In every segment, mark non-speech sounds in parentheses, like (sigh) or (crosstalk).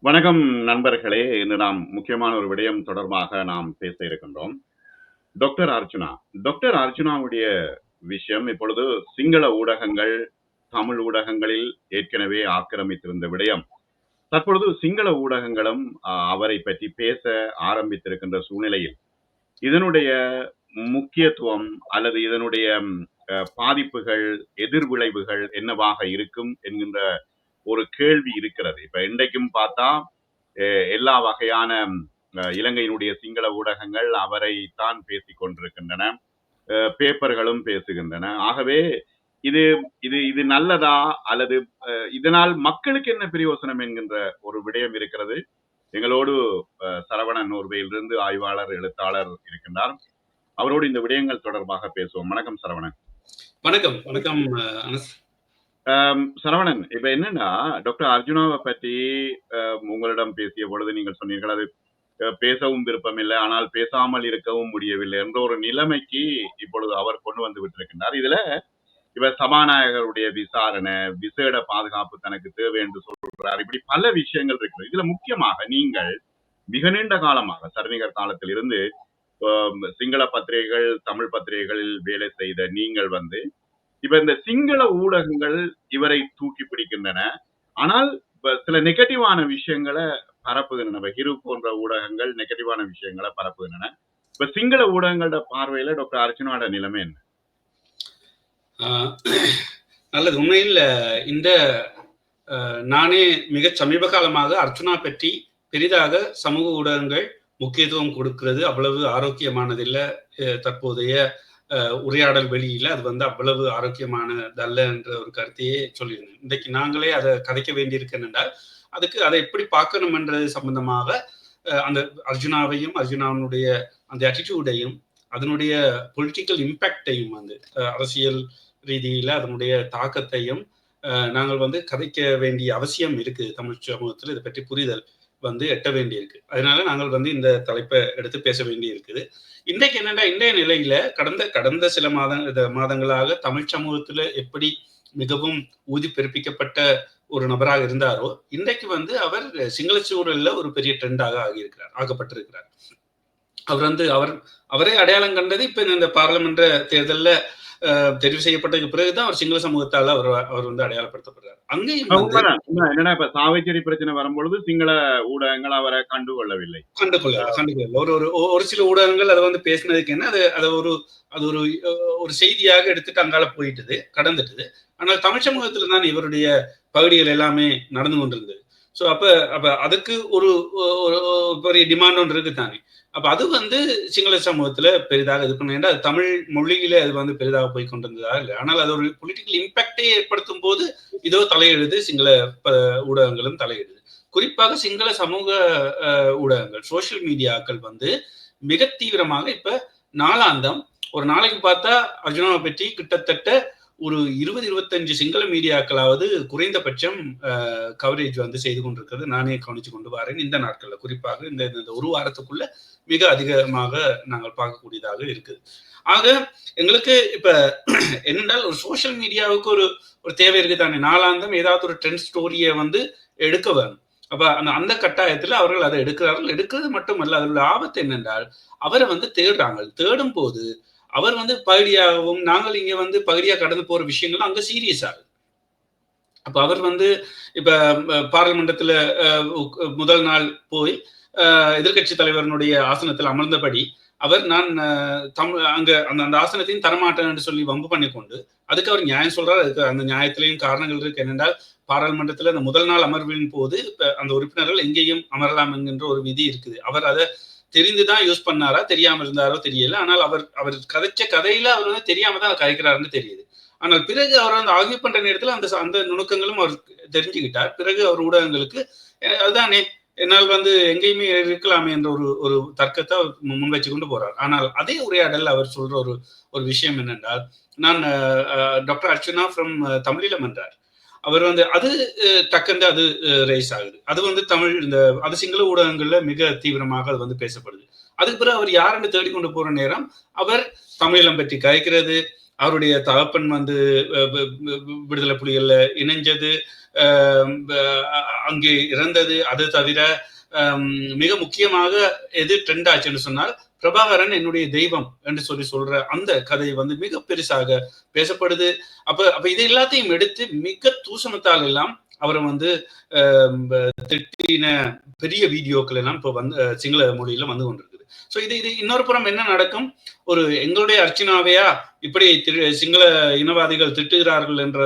வணக்கம் நண்பர்களே. இன்று நாம் முக்கியமான ஒரு விடயம் தொடர்பாக நாம் பேச இருக்கின்றோம். டாக்டர் அர்ஜுனா. டாக்டர் அர்ஜுனாவுடைய விஷயம் இப்பொழுது சிங்கள ஊடகங்கள் தமிழ் ஊடகங்களில் ஏற்கனவே ஆக்கிரமித்திருந்த விடயம். தற்பொழுது சிங்கள ஊடகங்களும் அஹ் அவரை பற்றி பேச ஆரம்பித்திருக்கின்ற சூழ்நிலையில் இதனுடைய முக்கியத்துவம் அல்லது இதனுடைய ம், அஹ், பாதிப்புகள் எதிர்விளைவுகள் என்னவாக இருக்கும் என்கின்ற ஒரு கேள்வி இருக்கிறது. இப்ப இன்றைக்கும் பார்த்தா அஹ், எல்லா வகையான ம், அஹ், இலங்கையினுடைய சிங்கள ஊடகங்கள் அவரை தான் பேசிக் கொண்டிருக்கின்றன அஹ், பேப்பர்களும் பேசுகின்றன. ஆகவே இது இது இது நல்லதா? அல்லது இதனால் மக்களுக்கு என்ன பிரயோசனம் என்கின்ற ஒரு விடயம் இருக்கிறது. எங்களோடு சரவணன் நோர்வையிலிருந்து ஆய்வாளர் எழுத்தாளர் இருக்கின்றார். அவரோடு இந்த விடயங்கள் தொடர்பாக பேசுவோம். வணக்கம் சரவணன். வணக்கம். வணக்கம் சரவணன் இப்ப என்னன்னா டாக்டர் அர்ஜுனாவை பற்றி உங்களிடம் பேசிய பொழுது நீங்கள் சொன்னீர்கள் அது பேசவும் விருப்பம் இல்லை ஆனால் பேசாமல் இருக்கவும் முடியவில்லை என்ற ஒரு நிலைமைக்கு இப்பொழுது அவர் கொண்டு வந்து விட்டிருக்கின்றார். இதுல இவர் சபாநாயகருடைய விசாரணை விசேட பாதுகாப்பு தனக்கு தேவை என்று சொல்றார். இப்படி பல விஷயங்கள் இருக்கு இதுல முக்கியமாக நீங்கள் மிக நீண்ட காலமாக சரணிகர் காலத்தில் இருந்து சிங்கள பத்திரிகைகள் தமிழ் பத்திரிகைகளில் வேலை செய்த நீங்கள் வந்து இப்ப இந்த சிங்கள ஊடகங்கள் இவரை தூக்கி பிடிக்கின்றன. ஆனால் இப்ப சில நெகட்டிவான விஷயங்களை பரப்புகின்றன. ஹிரு போன்ற ஊடகங்கள் நெகட்டிவான விஷயங்களை பரப்புகின்றன. இப்ப சிங்கள ஊடகங்களோட பார்வையில டாக்டர் அர்ஜுனோட நிலைமை என்ன? நல்லது. உண்மையில் இந்த நானே மிக சமீப காலமாக அர்ச்சனா பற்றி பெரிதாக சமூக ஊடகங்கள் முக்கியத்துவம் கொடுக்கிறது. அவ்வளவு ஆரோக்கியமானதில்லை. தற்போதைய உரையாடல் வெளியில அது வந்து அவ்வளவு ஆரோக்கியமானதல்ல என்ற ஒரு கருத்தையே சொல்லியிருந்தேன். இன்றைக்கு நாங்களே அதை கதைக்க வேண்டியிருக்கேன் என்றால் அதுக்கு அதை எப்படி பார்க்கணும் என்றது சம்பந்தமாக அந்த அர்ஜுனாவையும் அர்ஜுனாவினுடைய அந்த அட்டிடியூடையும் அதனுடைய பொலிட்டிக்கல் இம்பேக்டையும் வந்து அரசியல் ரீதியில அதனுடைய தாக்கத்தையும் நாங்கள் வந்து கதைக்க வேண்டிய அவசியம் இருக்கு. தமிழ் சமூகத்தில் இதை பற்றி புரிதல் வந்து எட்ட வேண்டி இருக்கு அதனால நாங்கள் வந்து இந்த தலைப்பை எடுத்து பேச வேண்டி இருக்குது இன்றைக்கு என்னென்னா இன்றைய நிலையில கடந்த கடந்த சில மாத இந்த மாதங்களாக தமிழ் சமூகத்துல எப்படி மிகவும் ஊதி பிறப்பிக்கப்பட்ட ஒரு நபராக இருந்தாரோ இன்றைக்கு வந்து அவர் சிங்கள சூழல்ல ஒரு பெரிய ட்ரெண்டாக ஆகியிருக்கிறார் ஆகப்பட்டிருக்கிறார் அவர் வந்து அவர் அவரே அடையாளம் கண்டது இப்ப இந்த பாராளுமன்ற தேர்தல்ல தெரிவு செய்யப்பட்டதுக்கு பிறகுதான் அவர் சிங்கள சமூகத்தால அவர் அவர் வந்து அடையாளப்படுத்தப்படுறார். அங்கேயும். என்னன்னா இப்ப சாவைச்சேரி பிரச்சனை வரும்பொழுது சிங்கள ஊடகங்கள் அவரை கண்டுகொள்ளவில்லை. கண்டுகொள்ள கண்டுகொள்ள ஒரு ஒரு ஒரு சில ஊடகங்கள் அதை வந்து பேசினதுக்கு என்ன அது அது ஒரு அது ஒரு ஒரு செய்தியாக எடுத்துட்டு அங்கால போயிட்டுது கடந்துட்டுது. ஆனால் தமிழ் சமூகத்துல தான் இவருடைய பகுதிகள் எல்லாமே நடந்து கொண்டிருந்தது. ஸோ அப்போ அப்போ அதுக்கு ஒரு ஒரு பெரிய டிமாண்ட் ஒன்று இருக்கு தானே. அப்போ அது வந்து சிங்கள சமூகத்தில் பெரிதாக இது பண்ண ஏன்னா அது தமிழ் மொழியில அது வந்து பெரிதாக போய் கொண்டிருந்ததா இல்லை. ஆனால் அது ஒரு பொலிட்டிக்கல் இம்பாக்டை ஏற்படுத்தும் போது இதோ தலையிடுது சிங்கள ப- ஊடகங்களும் தலையிடுது. குறிப்பாக சிங்கள சமூக ஊடகங்கள் சோஷியல் மீடியாக்கள் வந்து மிக தீவிரமாக இப்போ நாளாந்தம் ஒரு நாளைக்கு பார்த்தா அர்ஜுனாவை பற்றி கிட்டத்தட்ட ஒரு இருபது இருபத்தஞ்சு சிங்கள மீடியாக்களாவது குறைந்தபட்சம் கவரேஜ் வந்து செய்து கொண்டிருக்கிறது. நானே கவனிச்சு கொண்டு வரேன். இந்த நாட்களில் குறிப்பாக இந்த இந்த ஒரு வாரத்துக்குள்ள மிக அதிகமாக நாங்கள் பார்க்கக்கூடியதாக இருக்குது. ஆக எங்களுக்கு இப்ப (clears throat) என்னென்றால் ஒரு சோசியல் மீடியாவுக்கு ஒரு ஒரு தேவை இருக்கு தானே. நாளாந்தம் ஏதாவது ஒரு ட்ரெண்ட் ஸ்டோரியை வந்து எடுக்க வேணும். அப்ப அந்த அந்த கட்டாயத்துல அவர்கள் அதை எடுக்கிறார்கள். எடுக்கிறது மட்டுமல்ல அதில் உள்ள ஆபத்து என்னென்றால் அவரை வந்து தேடுறாங்க. தேடும் போது அவர் வந்து பகுதியாகவும் நாங்கள் இங்க வந்து பகுதியா கடந்து போற விஷயங்கள் அங்க சீரியஸ் ஆகுது. அப்ப அவர் வந்து இப்ப பாராளுமன்றத்துல முதல் நாள் போய் எதிர்கட்சி தலைவரனுடைய ஆசனத்தில் அமர்ந்தபடி அவர் நான் தமிழ் அங்க அந்த அந்த ஆசனத்தையும் தரமாட்டேன் என்று சொல்லி வம்பு பண்ணி கொண்டு அதுக்கு அவர் நியாயம் சொல்றாரு. அதுக்கு அந்த நியாயத்திலையும் காரணங்கள் இருக்கு. என்னென்றால் பாராளுமன்றத்துல அந்த முதல் நாள் அமர்வின் போது இப்ப அந்த உறுப்பினர்கள் எங்கேயும் அமரலாம் என்கின்ற ஒரு விதி இருக்குது. அவர் அதை தெரிந்துதான் யூஸ் பண்ணாரா தெரியாம இருந்தாரோ தெரியல. ஆனால் அவர் அவர் கதைச்ச கதையில அவர் வந்து தெரியாம தான் கதைக்கிறாருன்னு தெரியுது. ஆனால் பிறகு அவர் அந்த ஆகிய பண்ற நேரத்துல அந்த அந்த நுணுக்கங்களும் அவர் தெரிஞ்சுக்கிட்டார். பிறகு அவர் ஊடகங்களுக்கு அதுதானே என்னால் வந்து எங்கேயுமே இருக்கலாமே என்ற ஒரு ஒரு தர்க்கத்தை முன் வச்சு கொண்டு போறார். ஆனால் அதே உரையாடல் அவர் சொல்ற ஒரு ஒரு விஷயம் என்னென்றால் நான் டாக்டர் அர்ச்சனா ஃப்ரம் தமிழீழம் என்றார். அவர் வந்து அது டக்குந்து அது ரைஸ் ஆகுது. அது வந்து தமிழ் இந்த அது சிங்கள ஊடகங்கள்ல மிக தீவிரமாக அது வந்து பேசப்படுது. அதுக்கு பிறகு அவர் யாருன்னு தேடிக்கொண்டு போற நேரம் அவர் தமிழீழம் பற்றி கயக்கிறது அவருடைய தகப்பன் வந்து விடுதலை புலிகள்ல இணைஞ்சது அங்கே இறந்தது. அது தவிர மிக முக்கியமாக எது ட்ரெண்ட் ஆச்சுன்னு சொன்னால் பிரபாகரன் என்னுடைய தெய்வம் என்று சொல்லி சொல்ற அந்த கதை வந்து மிக பெருசாக பேசப்படுது. அப்ப அப்ப இது எல்லாத்தையும் எடுத்து மிக தூசணத்தால் எல்லாம் அவரை வந்து திட்டின பெரிய வீடியோக்கள் எல்லாம் இப்போ வந்து சிங்கள மொழியில வந்து கொண்டிருக்கு. ஸோ இது இது இன்னொரு புறம் என்ன நடக்கும்? ஒரு எங்களுடைய அர்ச்சனாவையா இப்படி சிங்கள இனவாதிகள் திட்டுகிறார்கள் என்ற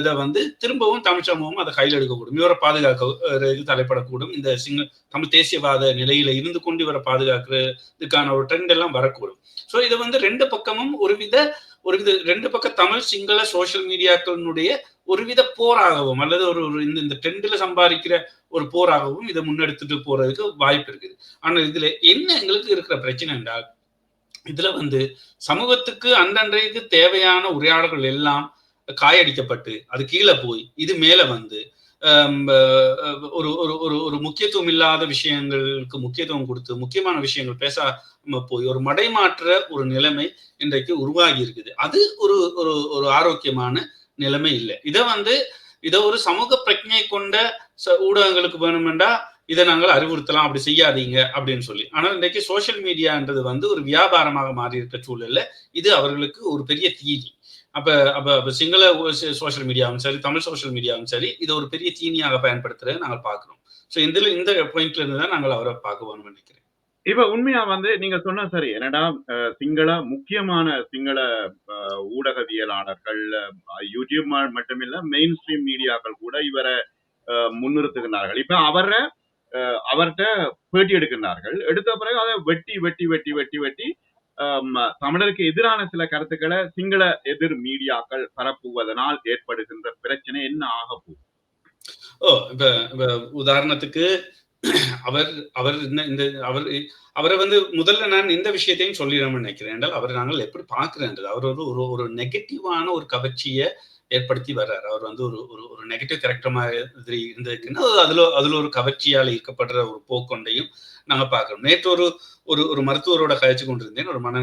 இதை வந்து திரும்பவும் தமிழ் சமூகம் அதை கையில் எடுக்கக்கூடும். இவரை பாதுகாக்க இது தலைப்படக்கூடும் இந்த சிங்க தமிழ் தேசியவாத நிலையில இருந்து கொண்டு இவரை பாதுகாக்கிறதுக்கான ஒரு ட்ரெண்ட் எல்லாம் வரக்கூடும். ஸோ இது வந்து ரெண்டு பக்கமும் ஒருவித ஒரு வித ரெண்டு பக்கம் தமிழ் சிங்கள சோசியல் மீடியாக்களினுடைய ஒருவித போராகவும் அல்லது ஒரு ஒரு இந்த இந்த ட்ரெண்டில் சம்பாதிக்கிற ஒரு போராகவும் இதை முன்னெடுத்துட்டு போறதுக்கு வாய்ப்பு இருக்குது. ஆனால் இதுல என்ன எங்களுக்கு இருக்கிற பிரச்சனை என்றால் இதுல வந்து சமூகத்துக்கு அன்றன்றைக்கு தேவையான உரையாடல்கள் எல்லாம் காயடிக்கப்பட்டு அது கீழே போய் இது மேல வந்து ஒரு ஒரு ஒரு ஒரு முக்கியத்துவம் இல்லாத விஷயங்களுக்கு முக்கியத்துவம் கொடுத்து முக்கியமான விஷயங்கள் பேசாம போய் ஒரு மடைமாற்ற ஒரு நிலைமை இன்றைக்கு உருவாகி இருக்குது. அது ஒரு ஒரு ஒரு ஆரோக்கியமான நிலைமை இல்லை. இதை வந்து இதை ஒரு சமூக பிரஜை கொண்ட ஊடகங்களுக்கு வேணுமெண்டா இதை நாங்கள் அறிவுறுத்தலாம் அப்படி செய்யாதீங்க அப்படின்னு சொல்லி. ஆனால் இன்றைக்கு சோசியல் மீடியான்றது வந்து ஒரு வியாபாரமாக மாறி இருக்க சூழல்ல இது அவர்களுக்கு ஒரு பெரிய தீதி. அப்ப அப்ப அப்ப சிங்கள சோசியல் மீடியாவும் சரி தமிழ் சோசியல் மீடியாவும் சரி இது ஒரு பெரிய தீனியாக பயன்படுத்துறதை நாங்கள் பார்க்கிறோம். ஸோ இந்த இந்த பாயிண்ட்ல இருந்து தான் நாங்கள் அவரை பார்க்கவோம்னு நினைக்கிறேன். இப்ப உண்மையா வந்து நீங்க சொன்ன சரி. என்னடா சிங்கள முக்கியமான சிங்கள ஊடகவியலாளர்கள் யூடியூப் மட்டுமில்ல மெயின் ஸ்ட்ரீம் மீடியாக்கள் கூட இவரை முன்னிறுத்துகிறார்கள் இப்ப அவரை அவர்கிட்ட பேட்டி எடுக்கின்றார்கள். எடுத்த பிறகு அதை வெட்டி வெட்டி வெட்டி வெட்டி வெட்டி தமிழருக்கு எதிரான சில கருத்துக்களை சிங்கள எதிர் மீடியாக்கள் பரப்புவதனால் ஏற்படுகின்ற பிரச்சனை என்ன ஆக போகுது? ஓ இப்ப உதாரணத்துக்கு அவர் அவர் இந்த அவர் அவரை வந்து முதல்ல நான் இந்த விஷயத்தையும் சொல்லிடணும்னு நினைக்கிறேன் என்றால் அவர் நாங்கள் எப்படி பார்க்கிறேன்றது அவர் ஒரு ஒரு ஒரு நெகட்டிவான ஒரு கவர்ச்சியை ஏற்படுத்தி வர்றாரு. அவர் வந்து ஒரு ஒரு ஒரு நெகட்டிவ் கேரக்டர் மாதிரி இருந்ததுக்குன்னா அதுல அதுல ஒரு கவர்ச்சியால் ஈர்க்கப்படுற ஒரு போக்கொண்டையும் நாங்க பார்க்கிறோம். நேற்று ஒரு ஒரு ஒரு மருத்துவரோட கழிச்சு கொண்டிருந்தேன். ஒரு மன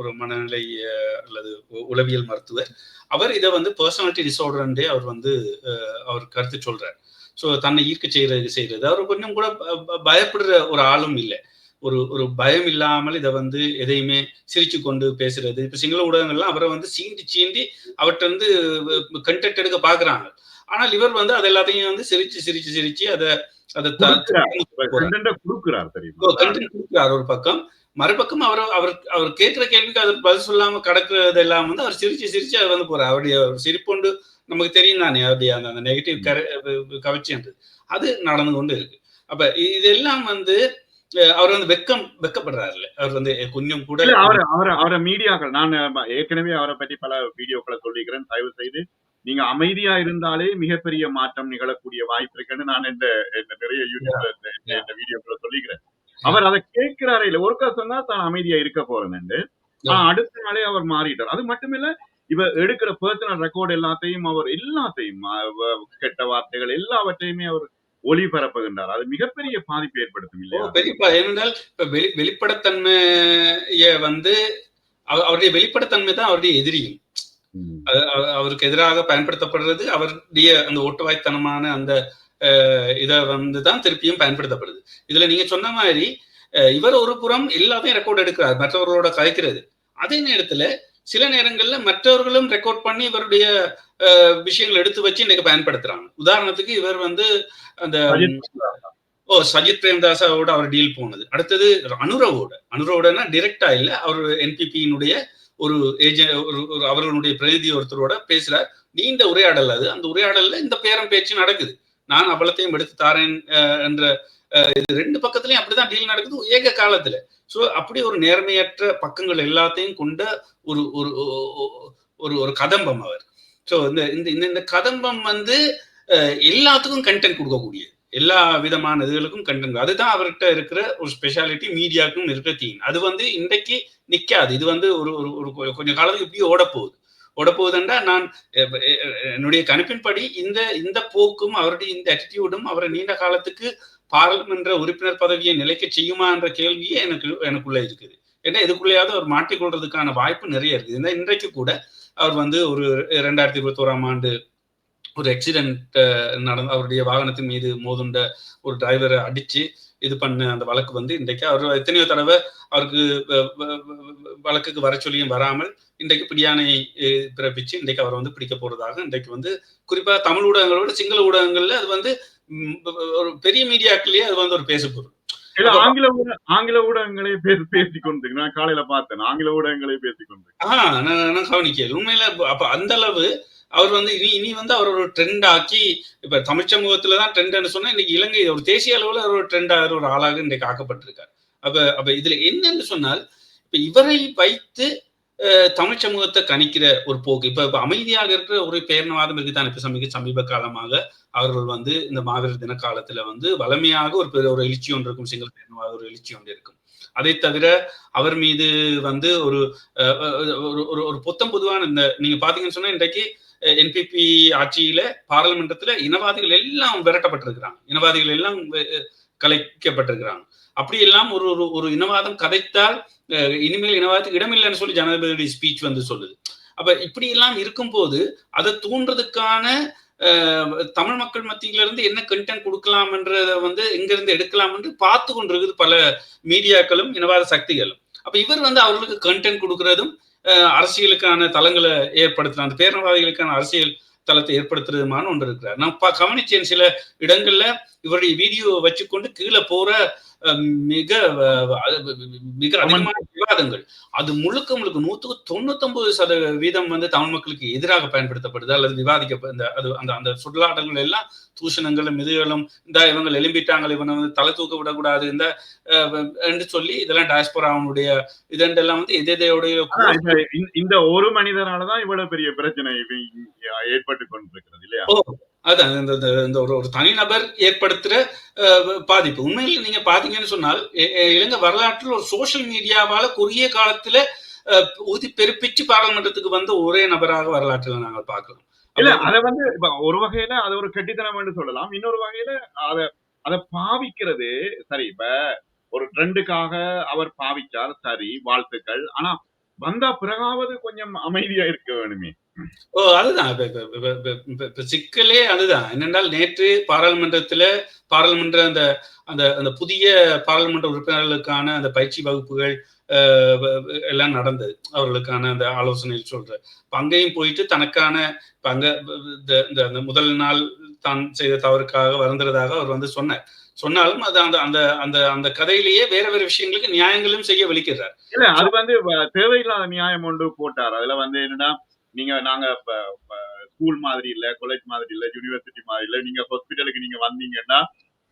ஒரு மனநிலை அல்லது உளவியல் மருத்துவர். அவர் இதை வந்து பர்சனாலிட்டி டிசார்டர்ன்றே அவர் வந்து அவர் கருத்து சொல்றார். ஸோ தன்னை ஈர்க்க செய்யறது செய்யறது அவர் கொஞ்சம் கூட பயப்படுற ஒரு ஆளும் இல்லை. ஒரு ஒரு பயம் இல்லாமல் இதை வந்து எதையுமே சிரிச்சு கொண்டு பேசுறது. இப்ப சிங்கள ஊடகங்கள்லாம் அவரை வந்து சீண்டி சீண்டி அவர்கிட்ட வந்து கண்டென்ட் எடுக்க பாக்குறாங்க. ஆனால் இவர் வந்து அது எல்லாத்தையும் வந்து சிரிச்சு சிரிச்சு சிரிச்சு அதை அதை கொடுக்குறார் ஒரு பக்கம். மறுபக்கம் அவர் அவர் அவர் கேட்கிற கேள்விக்கு அது பதில் சொல்லாம கடக்குறது எல்லாம் வந்து அவர் சிரிச்சு சிரிச்சு அது வந்து போறார். அவருடைய சிரிப்பொண்டு நமக்கு தெரியும் தானே அவருடைய அந்த அந்த நெகட்டிவ் கவர்ச்சின்றது. அது நடந்து கொண்டு இருக்கு. அப்ப இதெல்லாம் வந்து அவர் வந்து வெக்கம் வெக்கப்படுறாருல்ல. அவர் வந்து கொஞ்சம் கூட அவர் அவர் அவரை மீடியாக்கள் நான் ஏற்கனவே அவரை பற்றி பல வீடியோக்களை சொல்லிக்கிறேன். தயவு செய்து நீங்க அமைதியா இருந்தாலே மிகப்பெரிய மாற்றம் நிகழக்கூடிய வாய்ப்பு இருக்குன்னு நான் இந்த நிறைய யூடியூப்ல இந்த வீடியோக்களை சொல்லிக்கிறேன். அவர் அதை கேட்கிறாரே இல்ல. ஒருக்கா சொன்னா தான் அமைதியா இருக்க போறேன்னு அடுத்த நாளே அவர் மாறிட்டார். அது மட்டுமில்ல இவ எடுக்கிற பர்சனல் ரெக்கார்டு எல்லாத்தையும் அவர் எல்லாத்தையும் கெட்ட வார்த்தைகள் எல்லாவற்றையுமே அவர் ஒளிபரப்புகின்றார். அது மிகப்பெரிய பாதிப்பு ஏற்படுத்தும் இல்லையா? ஏனென்றால் இப்ப வெளி வெளிப்படத்தன்மைய வந்து அவருடைய வெளிப்படத்தன்மை தான் அவருடைய எதிரியும். அவருக்கு எதிராக பயன்படுத்தப்படுறது அவருடைய அந்த ஓட்டுவாய்த்தனமான அந்த இதை வந்து தான் திருப்பியும் பயன்படுத்தப்படுது. இதுல நீங்க சொன்ன மாதிரி இவர் ஒரு புறம் எல்லாத்தையும் ரெக்கார்ட் எடுக்கிறார் மற்றவர்களோட கதைக்கிறது. அதே நேரத்துல சில நேரங்கள்ல மற்றவர்களும் ரெக்கார்ட் பண்ணி இவருடைய விஷயங்கள் எடுத்து வச்சு இன்னைக்கு பயன்படுத்துறாங்க. உதாரணத்துக்கு இவர் வந்து அந்த ஓ சஜித் பிரேம்தாஸாவோட அவர் டீல் போனது. அடுத்தது அனுரவோட. அனுரவோடனா டிரெக்டா இல்ல அவர் என்பிபியினுடைய ஒரு ஏஜென்ட் ஒரு அவர்களுடைய பிரதிநிதி ஒருத்தரோட பேசுறார். நீண்ட உரையாடல் அது. அந்த உரையாடல்ல இந்த பேரம் பேச்சு நடக்குது. நான் அவலத்தையும் எடுத்து தாரேன் என்ற இது ரெண்டு பக்கத்துலயும் அப்படிதான் டீல் நடக்குது. ஏக காலத்துல. ஸோ அப்படி ஒரு நேர்மையற்ற பக்கங்கள் எல்லாத்தையும் கொண்ட ஒரு ஒரு ஒரு ஒரு கதம்பம் அவர். ஸோ இந்த இந்த இந்த கதம்பம் வந்து எல்லாத்துக்கும் கண்டென்ட் கொடுக்கக்கூடியது. எல்லா விதமான இதுகளுக்கும் கண்டென்ட் அதுதான் அவர்கிட்ட இருக்கிற ஒரு ஸ்பெஷாலிட்டி மீடியாவுக்கும் இருக்கிற தீம் அது வந்து இன்றைக்கு நிற்காது இது வந்து ஒரு ஒரு கொஞ்சம் காலத்துக்கு இப்படியே ஓட போகுது நான் என்னுடைய கணிப்பின்படி இந்த இந்த போக்கும் அவருடைய இந்த அட்டிடியூடும் அவரை நீண்ட காலத்துக்கு பாராளுமன்ற உறுப்பினர் பதவியை நிலைக்க செய்யுமா என்ற கேள்வியே எனக்கு எனக்குள்ள இருக்குது. ஏன்னா இதுக்குள்ளேயாவது அவர் மாட்டிக்கொள்றதுக்கான வாய்ப்பு நிறைய இருக்குது. இந்த இன்றைக்கு கூட அவர் வந்து ஒரு ரெண்டாயிரத்தி இருபத்தோராம் ஆண்டு ஒரு ஆக்சிடென்ட் நடந்த அவருடைய வாகனத்தின் மீது மோதுண்ட ஒரு டிரைவரை அடிச்சு இது பண்ண அந்த வழக்கு வந்து இன்றைக்கு அவர் எத்தனையோ தடவை அவருக்கு வ- வ- வழக்குக்கு வர சொல்லியும் வராமல் இன்றைக்கு பிடியானை பிறப்பிச்சு இன்றைக்கு அவர் வந்து பிடிக்க போறதாக இன்றைக்கு வந்து குறிப்பா தமிழ் ஊடகங்களோட சிங்கள ஊடகங்கள்ல அது வந்து ஒரு பெரிய மீடியாக்கள்லயே அது வந்து ஒரு பேசுபொருள். ஆங்கில ஊட ஆங்கில ஊடகங்களே பேசி பேசிக் கொண்டு நான் காலையில பார்த்தேன். ஆங்கில ஊடகங்களே பேசிக் கொண்டு ஆஹ் நான் கவனிக்கல. உண்மையில அப்ப அந்த அளவு அவர் வந்து இனி இனி வந்து அவர் ஒரு ட்ரெண்ட் ஆக்கி இப்ப தமிழ் சமூகத்துல தான் ட்ரெண்ட்னு சொன்னா இன்னைக்கு இலங்கை ஒரு தேசிய அளவுல ஒரு ட்ரெண்ட் ஆகிற ஒரு ஆளாக இன்றைக்கு ஆக்கப்பட்டிருக்கார். அப்ப அப்ப இதுல என்னன்னு சொன்னால் இப்ப இவரை வைத்து தமிழ் சமூகத்தை கணிக்கிற ஒரு போக்கு. இப்ப இப்ப அமைதியாக இருக்கிற ஒரு பேரணவாதம் இருக்குதான்? இப்ப சமீப சமீப காலமாக அவர்கள் வந்து இந்த மாவீரர் தின காலத்துல வந்து வலிமையாக ஒரு பெரிய ஒரு எழுச்சி ஒன்று இருக்கும். சிங்கள பேரணவாத ஒரு எழுச்சி ஒன்று இருக்கும். அதை தவிர அவர் மீது வந்து ஒரு ஒரு ஒரு ஒரு புத்தம் பொதுவான இந்த நீங்க பாத்தீங்கன்னு சொன்னா இன்றைக்கு என்பிபி ஆட்சியில பாராளுமன்றத்துல இனவாதிகள் எல்லாம் விரட்டப்பட்டிருக்கிறாங்க. இனவாதிகள் எல்லாம் கலைக்கப்பட்டிருக்கிறாங்க. அப்படியெல்லாம் ஒரு ஒரு ஒரு இனவாதம் கதைத்தால் இனிமேல் இனவாதத்துக்கு இடமில்லைன்னு சொல்லி ஜனாதிபதியுடைய ஸ்பீச் வந்து சொல்லுது. அப்ப இப்படி எல்லாம் இருக்கும்போது அதை தூண்டுறதுக்கான தமிழ் மக்கள் மத்தியில இருந்து என்ன கண்டென்ட் கொடுக்கலாம்ன்றத வந்து எங்க இருந்து எடுக்கலாம் என்று பார்த்து கொண்டிருக்குது பல மீடியாக்களும் இனவாத சக்திகளும். அப்ப இவர் வந்து அவர்களுக்கு கண்டென்ட் கொடுக்கறதும் அரசியலுக்கான தளங்களை ஏற்படுத்துற அந்த பேரணவாதிகளுக்கான அரசியல் தளத்தை ஏற்படுத்துறதுமான ஒன்று இருக்கிறார். நான் பா- கவனிச்சேன் சில இடங்கள்ல இவருடைய வீடியோ வச்சுக்கொண்டு கீழே போற மிக மிக அதிகமான விவாதங்கள். அது முழுக்க முழுக்க நூத்துக்கு தொண்ணூத்தொன்பது சதவீதம் வந்து தமிழ் மக்களுக்கு எதிராக பயன்படுத்தப்படுது அல்லது விவாதிக்க இந்த அது அந்த அந்த சொல்லாடல்கள் எல்லாம் தூஷணங்களும் மிதுகளும் இந்த இவங்க எழும்பிட்டாங்க இவனை வந்து தலை தூக்க விடக்கூடாது இந்த என்று சொல்லி இதெல்லாம் டயஸ்போராவுடைய இதெல்லாம் வந்து எதையோடைய இந்த- ஒரு மனிதனாலதான் இவ்வளவு பெரிய பிரச்சனை ஏற்பட்டு கொண்டிருக்கிறது இல்லையா? அதான் இந்த இந்த- ஒரு ஒரு தனிநபர் ஏற்படுத்துற அஹ், பாதிப்பு. உண்மையில் நீங்க பாத்தீங்கன்னு சொன்னால் இலங்கை வரலாற்றில் ஒரு சோஷியல் மீடியாவால குறுகிய காலத்துல அஹ், ஊதி பெருப்பிச்சு பாராளுமன்றத்துக்கு வந்த ஒரே நபராக வரலாற்றில் நாங்கள் பார்க்கலாம் இல்ல அத வந்து இப்ப ஒரு வகையில அது ஒரு கெட்டித்தனம் என்று சொல்லலாம். இன்னொரு வகையில அத அத பாவிக்கிறது சரி இப்ப ஒரு ட்ரெண்டுக்காக அவர் பாவிச்சார் சரி வாழ்த்துக்கள். ஆனா வந்தா பிறகாவது கொஞ்சம் அமைதியா இருக்க வேணுமே. ஓ அதுதான். இப்ப- சிக்கலே அதுதான். என்னென்றால் நேற்று பாராளுமன்றத்துல பாராளுமன்ற அந்த அந்த அந்த புதிய பாராளுமன்ற உறுப்பினர்களுக்கான அந்த பயிற்சி வகுப்புகள் எல்லாம் நடந்தது. அவர்களுக்கான அந்த ஆலோசனை சொல்ற. அங்கேயும் போயிட்டு தனக்கான இப்ப அங்க இந்த அந்த முதல் நாள் தான் செய்த தவறுக்காக வருந்துறதாக அவர் வந்து சொன்னார். சொன்னாலும் அது அந்த அந்த அந்த அந்த கதையிலேயே வேற வேற விஷயங்களுக்கு நியாயங்களும் செய்ய வலிக்கிறார். இல்ல அது வந்து தேவையில்லாத நியாயம் ஒன்று போட்டார். அதுல வந்து என்னன்னா நீங்க நாங்க ஸ்கூல் மாதிரி இல்ல காலேஜ் மாதிரி இல்ல யூனிவர்சிட்டி மாதிரி இல்ல நீங்க ஹாஸ்பிட்டலுக்கு நீங்க வந்தீங்கன்னா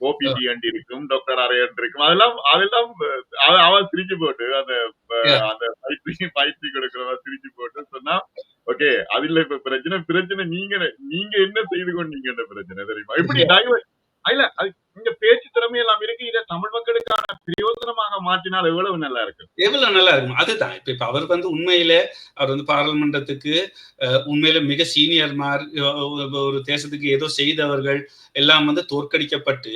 ஓபிடி அண்ட் இருக்கும் டாக்டர் அரையன் இருக்கும். அதெல்லாம் அதெல்லாம் அவ- அவ சிரிச்சு போட்டு அந்த. அந்த பயிற்சி பயிற்சி கொடுக்கிறவ சிரிச்சு போட்டு சொன்னா ஓகே அது இல்ல இப்ப பிரச்சனை பிரச்சனை நீங்க நீங்க என்ன செய்து கொண்டீங்கன்ற பிரச்சனை தெரியுமா? இப்படி இல்ல அது இந்த பேச்சு திறமை எல்லாம் இருக்கு. இதை தமிழ் மக்களுக்கான பிரயோஜனமாக மாற்றினால் எவ்வளவு நல்லா இருக்கு? எவ்வளவு நல்லா இருக்கும் அதுதான். இப்ப இப்ப அவர் வந்து உண்மையில அவர் வந்து பாராளுமன்றத்துக்கு உண்மையில மிக சீனியர்மார் ஒரு தேசத்துக்கு ஏதோ செய்தவர்கள் எல்லாம் வந்து தோற்கடிக்கப்பட்டு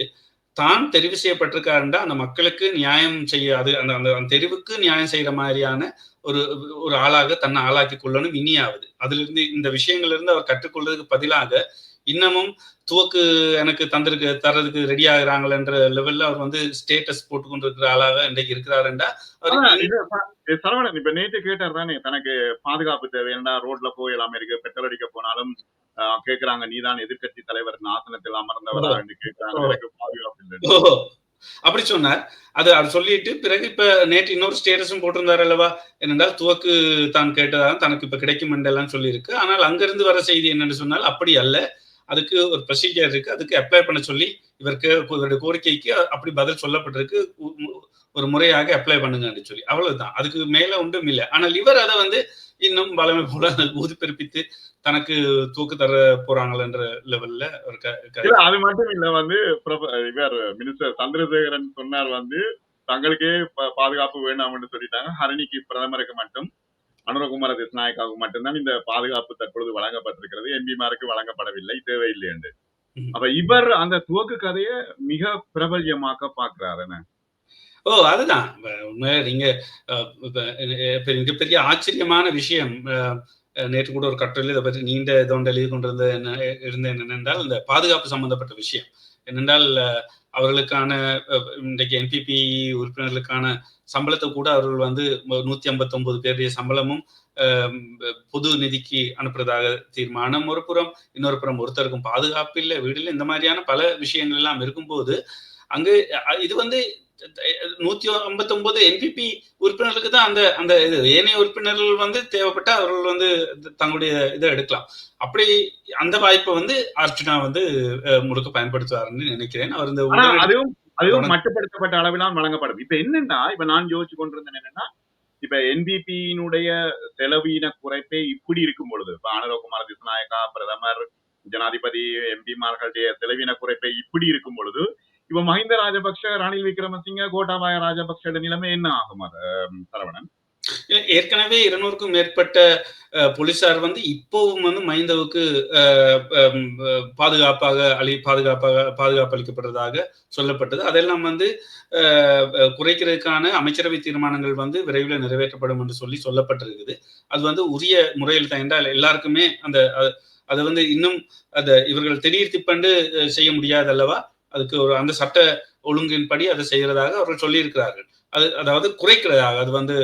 தான் தெரிவு செய்யப்பட்டிருக்காருண்டா அந்த மக்களுக்கு நியாயம் செய்ய அது அந்த அந்த அந்த தெரிவுக்கு நியாயம் செய்யற மாதிரியான ஒரு ஒரு ஆளாக தன்னை ஆளாக்கி கொள்ளணும் இனியாவது. அதுல இருந்து இந்த விஷயங்கள்ல இருந்து அவர் கற்றுக்கொள்றதுக்கு பதிலாக இன்னமும் துவக்கு எனக்கு தந்திருக்கு தர்றதுக்கு ரெடி ஆகுறாங்களன்ற லெவல்ல அவர் வந்து ஸ்டேட்டஸ் போட்டு கொண்டிருக்கிற ஆளாக இன்றைக்கு இருக்கிறாருண்டா? சரவணன் இப்ப நேற்று கேட்டார் தானே தனக்கு பாதுகாப்பு தேவை ஏன்னா ரோட்ல போய் எல்லாம் இருக்கு பெட்ரோல் அடிக்க போனாலும் கேக்குறாங்க நீதான் எதிர்க்கட்சி தலைவர் ஆசனத்தில் அமர்ந்தவரா என்று கேட்கிறாங்க. எனக்கு பாதுகாப்பு இல்லை அப்படி சொன்னார். அது அவர் சொல்லிட்டு பிறகு இப்ப நேற்று இன்னொரு ஸ்டேட்டஸும் போட்டிருந்தார் அல்லவா? என்னென்றால் துவக்கு தான் கேட்டதாக தனக்கு இப்ப கிடைக்கும் என்றெல்லாம் சொல்லியிருக்கு. ஆனால் அங்கிருந்து வர செய்தி என்னன்னு சொன்னால் அப்படி அல்ல. அதுக்கு ஒரு ப்ரொசீஜர் இருக்கு. அதுக்கு அப்ளை பண்ண சொல்லி இவருக்கு இவருடைய கோரிக்கைக்கு அப்படி பதில் சொல்லப்பட்டிருக்கு. ஒரு முறையாக அப்ளை பண்ணுங்கன்னு சொல்லி. அவ்வளவுதான். அதுக்கு மேல ஒன்றும் இல்லை. ஆனால் இவர் அதை வந்து இன்னும் பலமை போல ஊதி பிறப்பித்து தனக்கு தூக்கு தர போறாங்கன்ற லெவல்ல ஒரு அது மட்டும் இல்ல வந்து இவர் மினிஸ்டர் சந்திரசேகரன் சொன்னார் வந்து தங்களுக்கே பாதுகாப்பு வேணாம்னு சொல்லிட்டாங்க. ஹரணிக்கு பிரதமருக்கு மட்டும். அனுரகுமார திஸ்நாயக்காவுக்கு மட்டும்தான் இந்த பாதுகாப்பு தற்பொழுது வழங்கப்பட்டிருக்கிறது. எம்பிமாருக்கு வழங்கப்படவில்லை தேவையில்லை என்று. அப்ப இவர் அந்த துவக்கு கதையை மிக பிரபல்யமாக்க பாக்குறாரு ஓ அதுதான். நீங்க மிகப்பெரிய ஆச்சரியமான விஷயம் நேற்று கூட ஒரு கட்டுரையில் இதை பற்றி நீண்ட இதோண்டு எழுதி கொண்டிருந்த என்ன இருந்தேன். என்னென்றால் இந்த பாதுகாப்பு சம்பந்தப்பட்ட விஷயம். என்னென்றால் அவர்களுக்கான இன்றைக்கு என்பிபி உறுப்பினர்களுக்கான சம்பளத்தை கூட அவர்கள் வந்து நூத்தி ஐம்பத்தி பேருடைய சம்பளமும் பொது நிதிக்கு அனுப்புறதாக தீர்மானம் ஒரு புறம் இன்னொரு புறம் ஒருத்தருக்கும் பாதுகாப்பு இல்லை வீடு இல்லை இந்த மாதிரியான பல விஷயங்கள் எல்லாம் இருக்கும்போது அங்கு இது வந்து நூத்தி ஐம்பத்தி ஒன்பது என்பிபி உறுப்பினர்களுக்கு தான் அந்த அந்த இது ஏனைய உறுப்பினர்கள் வந்து தேவைப்பட்டா அவர்கள் வந்து தங்களுடைய இதை எடுக்கலாம். அப்படி அந்த வாய்ப்பை வந்து அர்ச்சுனா வந்து முழுக்க பயன்படுத்துவாருன்னு நினைக்கிறேன். அவர் இந்த அதுவும் அதுவும் மட்டுப்படுத்தப்பட்ட அளவிலாம் வழங்கப்படும். இப்ப என்னன்னா இப்ப நான் யோசிச்சு கொண்டிருந்தேன் என்னன்னா இப்ப என்பிபியினுடைய செலவீன குறைப்பே இப்படி இருக்கும் பொழுது இப்ப அனுரகுமார திசுநாயக்கா பிரதமர் ஜனாதிபதி எம்பிமார்களுடைய செலவின குறைப்பை இப்படி இருக்கும் பொழுது இப்ப மஹிந்த ராஜபக்ஷ ரணில் விக்ரமசிங்க கோட்டாபாய ராஜபக்ஷ நிலைமை என்ன ஆகும்? சரவணன். ஏற்கனவே இருநூறுக்கும் மேற்பட்ட போலீசார் வந்து இப்போவும் வந்து மைந்தவுக்கு பாதுகாப்பாக அளி பாதுகாப்பாக பாதுகாப்பு அளிக்கப்படுறதாக சொல்லப்பட்டது. அதெல்லாம் வந்து குறைக்கிறதுக்கான அமைச்சரவை தீர்மானங்கள் வந்து விரைவில் நிறைவேற்றப்படும் என்று சொல்லி சொல்லப்பட்டிருக்குது. அது வந்து உரிய முறையில் தான். எல்லாருக்குமே அந்த அது வந்து இன்னும் அந்த இவர்கள் திடீர் திப்பண்டு செய்ய முடியாது அல்லவா அதுக்கு ஒரு அந்த சட்ட ஒழுங்கின்படி அதை செய்யறதாக அவர்கள் சொல்லியிருக்கிறார்கள். அது அதாவது குறைக்கிறதா அது வந்து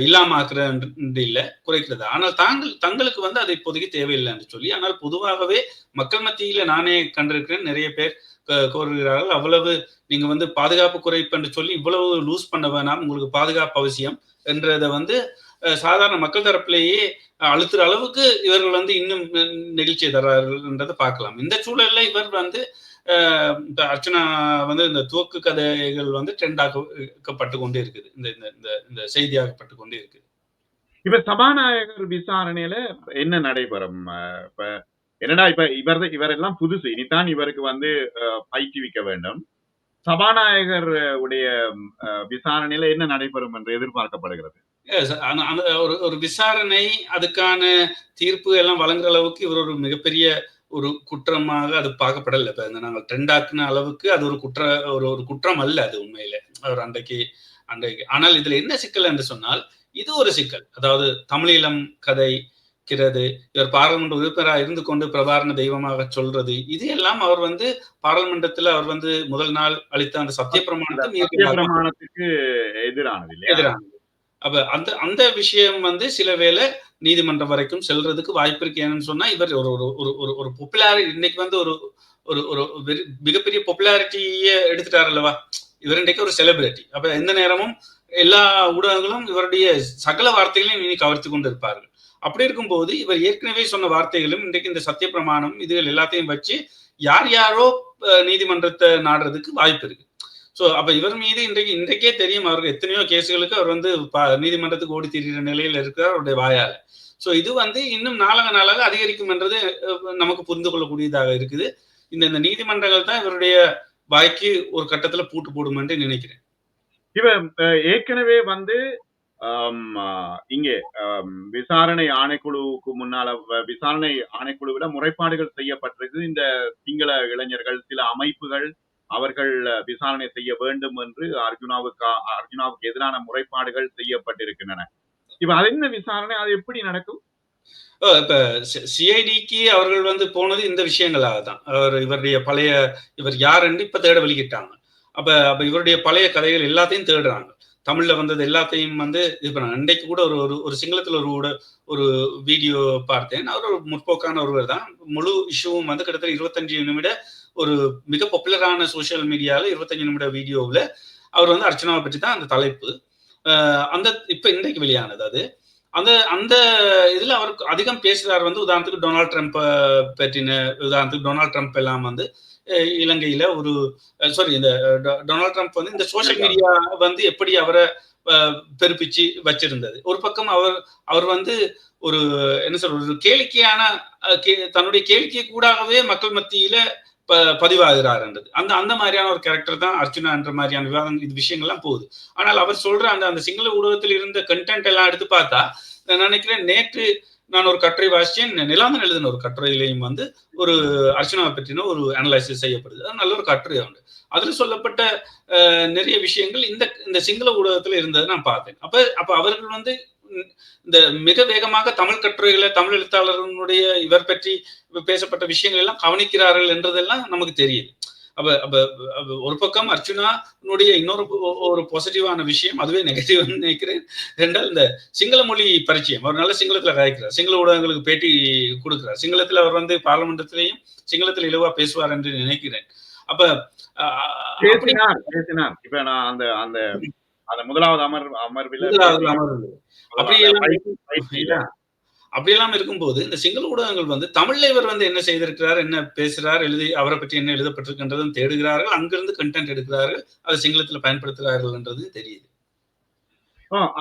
இல்லாம ஆக்குறது இல்லை குறைக்கிறது. ஆனால் தாங்கள் தங்களுக்கு வந்து அது இப்போதைக்கு தேவையில்லை என்று சொல்லி ஆனால் பொதுவாகவே மக்கள் மத்தியில நானே கண்டிருக்கிறேன் நிறைய பேர் க- கோருகிறார்கள் அவ்வளவு நீங்க வந்து பாதுகாப்பு குறைப்பு என்று சொல்லி இவ்வளவு லூஸ் பண்ண வேணாம் உங்களுக்கு பாதுகாப்பு அவசியம் என்றதை வந்து சாதாரண மக்கள் தரப்பிலேயே அழுத்துற அளவுக்கு இவர்கள் வந்து இன்னும் நெகிழ்ச்சியை தர்றார்கள் என்றதை பார்க்கலாம். இந்த சூழல்ல இவர் வந்து இந்த அர்ச்சனா வந்து இந்த துவக்கு கதைகள் வந்து ட்ரெண்ட் ஆக்கப்பட்டு கொண்டே இருக்குது. இந்த இந்த- இந்த செய்தியாக்கப்பட்டு கொண்டே இருக்குது. இப்ப சபாநாயகர் விசாரணையில என்ன நடைபெறும்? இப்ப என்னடா இப்ப இவர் இவரெல்லாம் புதுசு. இனிதான் இவருக்கு வந்து பயிற்றுவிக்க வேண்டும். சபாநாயகர் உடைய விசாரணையில என்ன நடைபெறும் என்று எதிர்பார்க்கப்படுகிறது? ஒரு ஒரு விசாரணை அதுக்கான தீர்ப்பு எல்லாம் வழங்குற அளவுக்கு இவர் ஒரு மிகப்பெரிய ஒரு குற்றமாக அது பார்க்கப்படல. இப்ப இந்த நாங்கள் ட்ரெண்ட் ஆக்குன அளவுக்கு அது ஒரு குற்ற ஒரு ஒரு குற்றம் அல்ல அது உண்மையில. அவர் அன்றைக்கு அன்றைக்கு. ஆனால் இதுல என்ன சிக்கல் என்று சொன்னால் இது ஒரு சிக்கல். அதாவது தமிழீழம் கதை கிறது இவர் பாராளுமன்ற உறுப்பினராக இருந்து கொண்டு பிரபாரண தெய்வமாக சொல்றது இது எல்லாம் அவர் வந்து பாராளுமன்றத்துல அவர் வந்து முதல் நாள் அளித்த அந்த சத்திய பிரமாணத்துக்கு எதிரானது எதிரானது. அப்ப அந்த அந்த விஷயம் வந்து சில வேளை நீதிமன்றம் வரைக்கும் செல்றதுக்கு வாய்ப்பு இருக்கு ஏன்னு சொன்னா இவர் ஒரு ஒரு ஒரு ஒரு ஒரு பொப்புலாரிட்டி இன்னைக்கு வந்து ஒரு ஒரு ஒரு மிகப்பெரிய பொப்புலாரிட்டியை எடுத்துட்டார் அல்லவா? இவர் இன்றைக்கு ஒரு செலிபிரிட்டி அப்ப எந்த நேரமும் எல்லா ஊடகங்களும் இவருடைய சகல வார்த்தைகளையும் இனி கவர்த்து கொண்டு இருப்பார்கள் அப்படி இருக்கும்போது இவர் ஏற்கனவே சொன்ன வார்த்தைகளும் இன்றைக்கு இந்த சத்திய பிரமாணம் இதுகள் எல்லாத்தையும் வச்சு யார் யாரோ நீதிமன்றத்தை நாடுறதுக்கு வாய்ப்பு இருக்கு. ஸோ அப்ப இவர் மீது இன்றைக்கு இன்றைக்கே தெரியும் அவருக்கு எத்தனையோ கேஸுகளுக்கு அவர் வந்து நீதிமன்றத்துக்கு ஓடி திரிகிற நிலையில் இருக்கிறார் அவருடைய வாயால. ஸோ இது வந்து இன்னும் நாளாக நாளாக அதிகரிக்கும் என்றது நமக்கு புரிந்து கொள்ளக்கூடியதாக இருக்குது. இந்த இந்த நீதிமன்றங்கள் தான் இவருடைய வாய்க்கு ஒரு கட்டத்துல பூட்டு போடும் என்று நினைக்கிறேன். அஹ், ஏற்கனவே வந்து ஆஹ், இங்கே விசாரணை ஆணைக்குழுவுக்கு முன்னால விசாரணை ஆணைக்குழுவிட முறைப்பாடுகள் செய்யப்பட்டிருக்கு இந்த சிங்கள இளைஞர்கள் சில அமைப்புகள் அவர்கள் விசாரணை செய்ய வேண்டும் என்று அர்ஜுனாவுக்கு அர்ஜுனாவுக்கு எதிரான முறைப்பாடுகள் செய்யப்பட்டிருக்கின்றன. இப்ப அது என்ன விசாரணை? அது எப்படி நடக்கும்? இப்ப சிஐடிக்கு அவர்கள் வந்து போனது இந்த விஷயங்களாக தான். அவர் இவருடைய பழைய இவர் யாருன்னு இப்ப தேட வெளியிட்டாங்க. அப்ப அப்ப இவருடைய பழைய கதைகள் எல்லாத்தையும் தேடுறாங்க. தமிழ்ல வந்தது எல்லாத்தையும் வந்து இது பண்ணாங்க அன்றைக்கு கூட ஒரு ஒரு ஒரு சிங்களத்துல ஒரு கூட ஒரு வீடியோ பார்த்தேன். அவர் ஒரு முற்போக்கான ஒருவர் தான். முழு இஷ்யூவும் வந்து கிட்டத்தட்ட இருபத்தஞ்சு நிமிட ஒரு மிக பாப்புலரான சோஷியல் மீடியால இருபத்தஞ்சு நிமிட வீடியோவில் அவர் வந்து அர்ச்சனாவை பற்றி தான் அந்த தலைப்பு. அந்த இப்ப இன்றைக்கு வெளியானது அது. அந்த அந்த இதுல அவர் அதிகம் பேசுறார் வந்து உதாரணத்துக்கு டொனால்ட் ட்ரம்ப் பற்றின உதாரணத்துக்கு டொனால்ட் ட்ரம்ப் எல்லாம் வந்து இலங்கையில ஒரு சாரி இந்த டொனால்ட் ட்ரம்ப் வந்து இந்த சோஷியல் மீடியா வந்து எப்படி அவரை பெருப்பிச்சு வச்சிருந்தது. ஒரு பக்கம் அவர் அவர் வந்து ஒரு என்ன சொல்ற ஒரு கேளிக்கையான தன்னுடைய கேளிக்கை கூடாகவே மக்கள் மத்தியில பதிவாகிறார் என்றது. அந்த அந்த மாதிரியான ஒரு கேரக்டர் தான் அர்ச்சுனா என்ற மாதிரியான விவாதம் இது விஷயங்கள்லாம் போகுது. ஆனால் அவர் சொல்ற அந்த அந்த சிங்கள ஊடகத்தில் இருந்த கண்டென்ட் எல்லாம் எடுத்து பார்த்தா நான் நினைக்கிறேன் நேற்று நான் ஒரு கட்டுரை வாசிச்சேன் நிலாமன் எழுதின ஒரு கட்டுரையிலையும் வந்து ஒரு அர்ச்சனாவை பற்றின ஒரு அனலைசிஸ் செய்யப்படுது. அது நல்ல ஒரு கட்டுரை உண்டு. அதுல சொல்லப்பட்ட நிறைய விஷயங்கள் இந்த இந்த சிங்கள ஊடகத்துல இருந்ததை நான் பார்த்தேன். அப்ப அப்ப அவர்கள் வந்து இந்த மிக வேகமாக தமிழ் கட்டுரைகளை தமிழ் எழுத்தாளர்களுடைய இவர் பற்றி பேசப்பட்ட விஷயங்கள் எல்லாம் கவனிக்கிறார்கள் என்றதெல்லாம் நமக்கு தெரியுது. அப்ப அப்ப ஒரு பக்கம் அர்ச்சுனானுடைய இன்னொரு ஒரு பாசிட்டிவான விஷயம் அதுவே நெகட்டிவ் நினைக்கிறேன். ரெண்டால் இந்த சிங்கள மொழி பரிச்சயம். அவர் நல்ல சிங்களத்துல கதைக்கிறார் சிங்கள ஊடகங்களுக்கு பேட்டி கொடுக்கிறார். சிங்களத்துல அவர் வந்து பார்லமெண்டத்திலையும் சிங்களத்துல இலவா பேசுவார் என்று நினைக்கிறேன். அப்ப பேசினார். இப்ப நான் அந்த அந்த அந்த முதலாவது அமர் அமர்வில் முதலாவது அமர்வு. அப்படி. அப்படியெல்லாம் இருக்கும்போது இந்த சிங்கள ஊடகங்கள் வந்து தமிழ்ல இவர் வந்து என்ன செய்திருக்கிறார் என்ன பேசுறார் எழுதி அவரை பற்றி என்ன எழுதப்பட்டிருக்கின்றதும் தேடுகிறார்கள் அங்கிருந்து கண்டென்ட் எடுக்கிறார்கள் அதை சிங்களத்துல பயன்படுத்துகிறார்கள் என்றது தெரியுது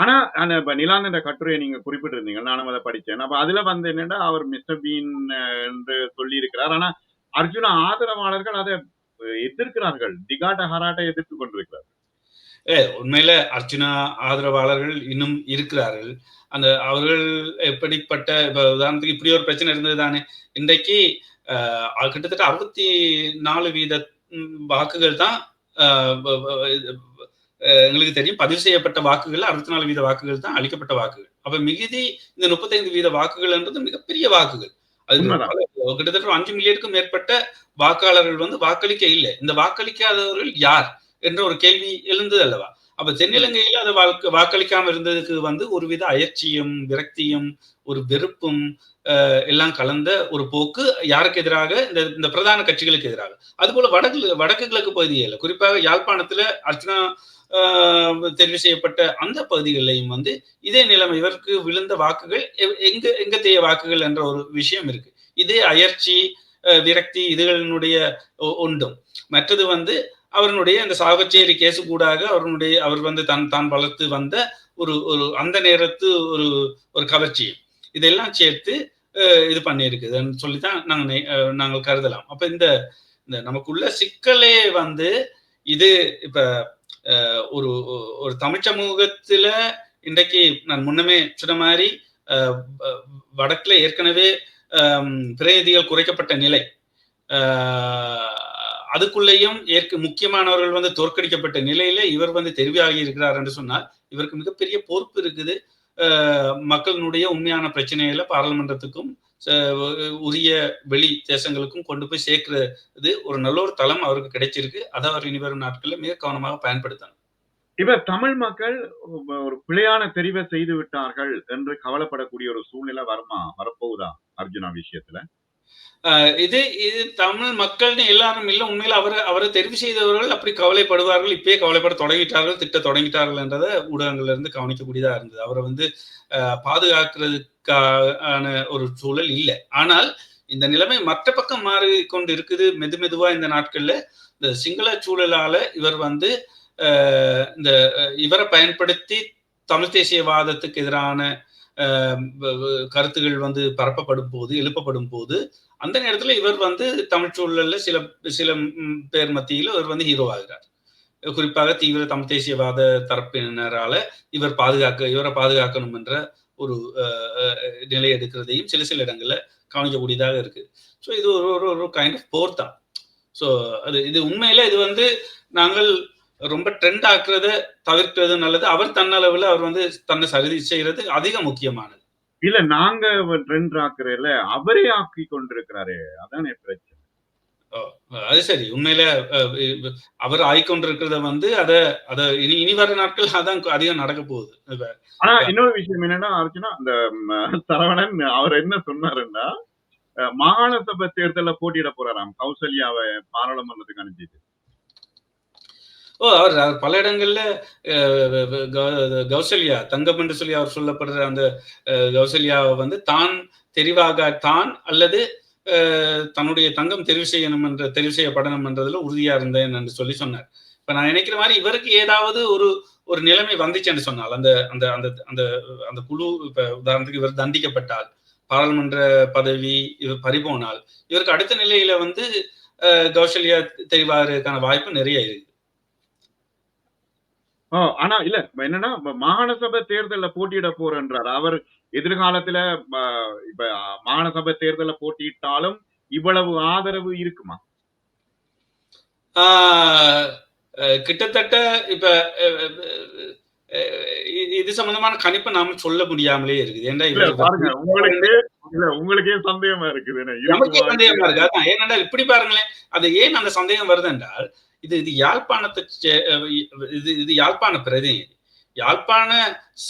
ஆனா அந்த இப்ப நிலாந்த இந்த கட்டுரையை நீங்க குறிப்பிட்டிருந்தீங்க. நானும் அதை படிச்சேன். அப்ப அதுல வந்து என்னன்னா அவர் மிஸ்டர் பீன் என்று சொல்லி இருக்கிறார் ஆனா அர்ஜுனா ஆதரவாளர்கள் அதை எதிர்க்கிறார்கள். டிகாட்ட ஹராட்டை எதிர்த்து கொண்டிருக்கிறார் உண்மையில அர்ச்சுனா ஆதரவாளர்கள் இன்னும் இருக்கிறார்கள். அந்த அவர்கள் எப்படிப்பட்ட இப்ப உதாரணத்துக்கு இப்படி ஒரு பிரச்சனை இருந்தது தானே. இன்றைக்கு கிட்டத்தட்ட அறுபத்தி நாலு வீத வாக்குகள் தான் எங்களுக்கு தெரியும். பதிவு செய்யப்பட்ட வாக்குகள் அறுபத்தி நாலு வீத வாக்குகள் தான் அளிக்கப்பட்ட வாக்குகள். அப்ப மிகுதி இந்த முப்பத்தைந்து வீத வாக்குகள் என்றது மிகப்பெரிய வாக்குகள். அது கிட்டத்தட்ட அஞ்சு மில்லியனுக்கும் மேற்பட்ட வாக்காளர்கள் வந்து வாக்களிக்க இல்லை. இந்த வாக்களிக்காதவர்கள் யார்? என்ற ஒரு கேள்வி எழுந்தது அல்லவா? அப்ப தென்னிலங்கையில அதை வாக்கு வாக்களிக்காம இருந்ததுக்கு வந்து ஒருவித அயற்சியும் விரக்தியும் ஒரு வெறுப்பும் எல்லாம் கலந்த ஒரு போக்கு யாருக்கு எதிராக? இந்த இந்த பிரதான கட்சிகளுக்கு எதிராக. அதுபோல வடக்கு வடக்கு கிழக்கு பகுதிகளில் குறிப்பாக யாழ்ப்பாணத்துல அர்ச்சனா தெரிவு செய்யப்பட்ட அந்த பகுதிகளிலையும் வந்து இதே நிலைமை இவருக்கு விழுந்த வாக்குகள் எங்க எங்க தேய வாக்குகள் என்ற ஒரு விஷயம் இருக்கு. இதே அயற்சி விரக்தி இதுகளினுடைய ஒ- ஒன்றும் மற்றது வந்து அவருடைய அந்த சாகச்சேரி கேசு கூடாக அவருடைய அவர் வந்து தன் தான் வளர்த்து வந்த ஒரு ஒரு அந்த நேரத்து ஒரு ஒரு கவர்ச்சி. இதெல்லாம் சேர்த்து இது பண்ணியிருக்குதுன்னு சொல்லித்தான் தான் நாங்கள் நாங்கள் கருதலாம். அப்ப இந்த இந்த நமக்குள்ள சிக்கலே வந்து இது இப்ப ஒரு ஒரு தமிழ் சமூகத்துல இன்றைக்கு நான் முன்னமே சொன்ன மாதிரி வ- வடக்குல ஏற்கனவே பிரதிநிதிகள் குறைக்கப்பட்ட நிலை. அதுக்குள்ளேயும் ஏற்க முக்கியமானவர்கள் வந்து தோற்கடிக்கப்பட்ட நிலையில இவர் வந்து தெரிவாகி இருக்கிறார் என்று சொன்னால் இவருக்கு மிகப்பெரிய பொறுப்பு இருக்குது. மக்களினுடைய உண்மையான பிரச்சனைகளை பாராளுமன்றத்துக்கும் உரிய வெளி தேசங்களுக்கும் கொண்டு போய் சேர்க்கிறது ஒரு நல்ல ஒரு தளம் அவருக்கு கிடைச்சிருக்கு. அதை அவர் இனி வரும் நாட்களில் மிக கவனமாக பயன்படுத்தணும். இப்ப தமிழ் மக்கள் ஒரு பிழையான தெரிவை செய்து விட்டார்கள் என்று கவலைப்படக்கூடிய ஒரு சூழ்நிலை வருமா வரப்போகுதா அர்ஜுனா விஷயத்துல? இது இது தமிழ் மக்கள்னு எல்லாரும் இல்லை உண்மையில் அவர் அவரை தெரிவு செய்தவர்கள் அப்படி கவலைப்படுவார்கள். இப்பயே கவலைப்பட தொடங்கிட்டார்கள் திட்ட தொடங்கிட்டார்கள் என்றதை ஊடகங்கள்ல இருந்து கவனிக்கக்கூடியதா இருந்தது. அவரை வந்து பாதுகாக்கிறதுக்கான ஒரு சூழல் இல்லை. ஆனால் இந்த நிலைமை மற்ற பக்கம் மாறிக்கொண்டு இருக்குது மெது மெதுவா இந்த நாட்கள்ல இந்த சிங்கள சூழலால இவர் வந்து இந்த இவரை பயன்படுத்தி தமிழ் தேசியவாதத்துக்கு எதிரான கருத்துகள் வந்து பரப்பப்படும் போது எழுப்பப்படும் போது அந்த நேரத்துல இவர் வந்து தமிழ் சூழல்ல சில சில பேர் மத்தியில் இவர் வந்து ஹீரோ ஆகிறார். குறிப்பாக தீவிர தமிழ் தேசியவாத தரப்பினரால இவர் பாதுகாக்க இவரை பாதுகாக்கணும் என்ற ஒரு நிலை எடுக்கிறதையும் சில சில இடங்கள்ல கவனிக்கக்கூடியதாக இருக்கு. ஸோ இது ஒரு ஒரு ஒரு கைண்ட் ஆஃப் போர் தான். ஸோ அது இது உண்மையில இது வந்து நாங்கள் ரொம்ப ட்ரெண்ட் ஆக்குறத தவிர்க்கிறது நல்லது. அவர் தன்னளவில் அவர் வந்து தன்னை சரி செய்யறது அதிக முக்கியமானது. இல்ல நாங்க ட்ரெண்ட் ஆக்குறதுல அவரே ஆக்கி கொண்டிருக்கிறாரு. அதானே பிரச்சனை. அது சரி. உண்மையில அவர் ஆய்கொண்டிருக்கிறத வந்து அத அத இனி இனி வர நாட்கள் அதான் அதிகம் நடக்க போகுது. ஆனா இன்னொரு விஷயம் என்னன்னா இந்த ம், சரவணன் அவர் என்ன சொன்னாருன்னா மாகாண சபை தேர்தல்ல போட்டியிட போறாராம். கௌசல்யாவை பாராளுமன்றத்துக்கு அனுப்பிட்டு. ஓ அவர் அவர் பல இடங்கள்ல அஹ், கௌசல்யா தங்கம் என்று சொல்லி அவர் சொல்லப்படுற அந்த அஹ், கௌசல்யாவை வந்து தான் தெரிவாக தான் அல்லது தன்னுடைய தங்கம் தெரிவு செய்யணும் என்ற தெரிவு செய்யப்படணும் என்றதுல உறுதியா இருந்தேன் என்று சொல்லி சொன்னார். இப்ப நான் நினைக்கிற மாதிரி இவருக்கு ஏதாவது ஒரு ஒரு நிலைமை வந்துச்சுன்னு சொன்னால் அந்த அந்த அந்த அந்த அந்த குழு இப்ப உதாரணத்துக்கு இவர் தண்டிக்கப்பட்டால் பாராளுமன்ற பதவி இவர் பறிபோனால் இவருக்கு அடுத்த நிலையில வந்து கௌசல்யா தெரிவாருக்கான வாய்ப்பு நிறைய இருக்கு. ஓ, ஆனா இல்ல என்னன்னா மாகாண சபை தேர்தல்ல போட்டியிட போறன்றார். அவர் எதிர்காலத்துல ம, இப்ப மாகாண சபை தேர்தல்ல போட்டியிட்டாலும் இவ்வளவு ஆதரவு இருக்குமா? ஆஹ் கிட்டத்தட்ட இப்ப இது சம்பந்தமான கணிப்பை நாம சொல்ல முடியாமலே இருக்குது. உங்களுக்கு சந்தேகமா இருக்குது. நமக்கே? சந்தேகமா இருக்கு. அதான் ஏனென்றால் இப்படி பாருங்களேன் அது ஏன் அந்த சந்தேகம் வருது என்றால் இது இது யாழ்ப்பாணத்தை இது இது யாழ்ப்பாண பிரதிநிதி யாழ்ப்பாண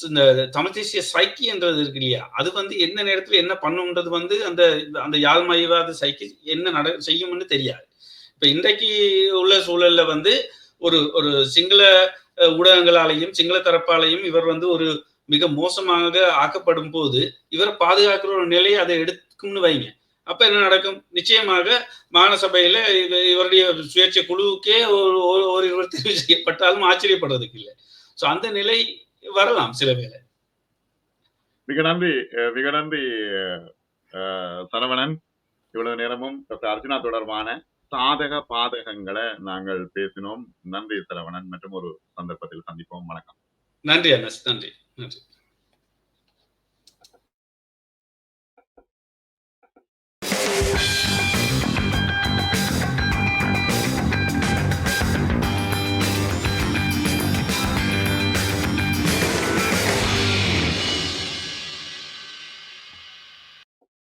இந்த தமிழ் தேசிய சைக்கி என்றது இருக்கு இல்லையா? அது வந்து எந்த நேரத்துல என்ன பண்ணுன்றது வந்து அந்த அந்த யாழ்மயவாத சைக்கி என்ன நட செய்யும்னு தெரியாது. இப்ப இன்றைக்கு உள்ள சூழல்ல வந்து ஒரு ஒரு சிங்கள ஊடகங்களாலையும் சிங்கள தரப்பாலையும் இவர் வந்து ஒரு மிக மோசமாக ஆக்கப்படும் போது இவரை பாதுகாக்கிற ஒரு நிலையை அதை எடுக்கும்னு வைங்க. அப்ப என்ன நடக்கும்? நிச்சயமாக மாகாண சபையில இவருடைய சுயேட்சை குழுவுக்கே ஒரு ஒரு- ஒரு தெரிவு செய்யப்பட்டாலும் ஆச்சரியப்படுறதுக்கு இல்லை. சோ அந்த நிலை வரலாம் சில வேலை மிக நன்றி அஹ் மிக நன்றி சரவணன். இவ்வளவு நேரமும் டாக்டர் அர்ஜுனா தொடர்பான சாதக பாதகங்களை நாங்கள் பேசினோம். நன்றி தலைவனன் மற்றும் ஒரு சந்தர்ப்பத்தில் சந்திப்போம். வணக்கம். நன்றி அண்ணா. நன்றி. நன்றி.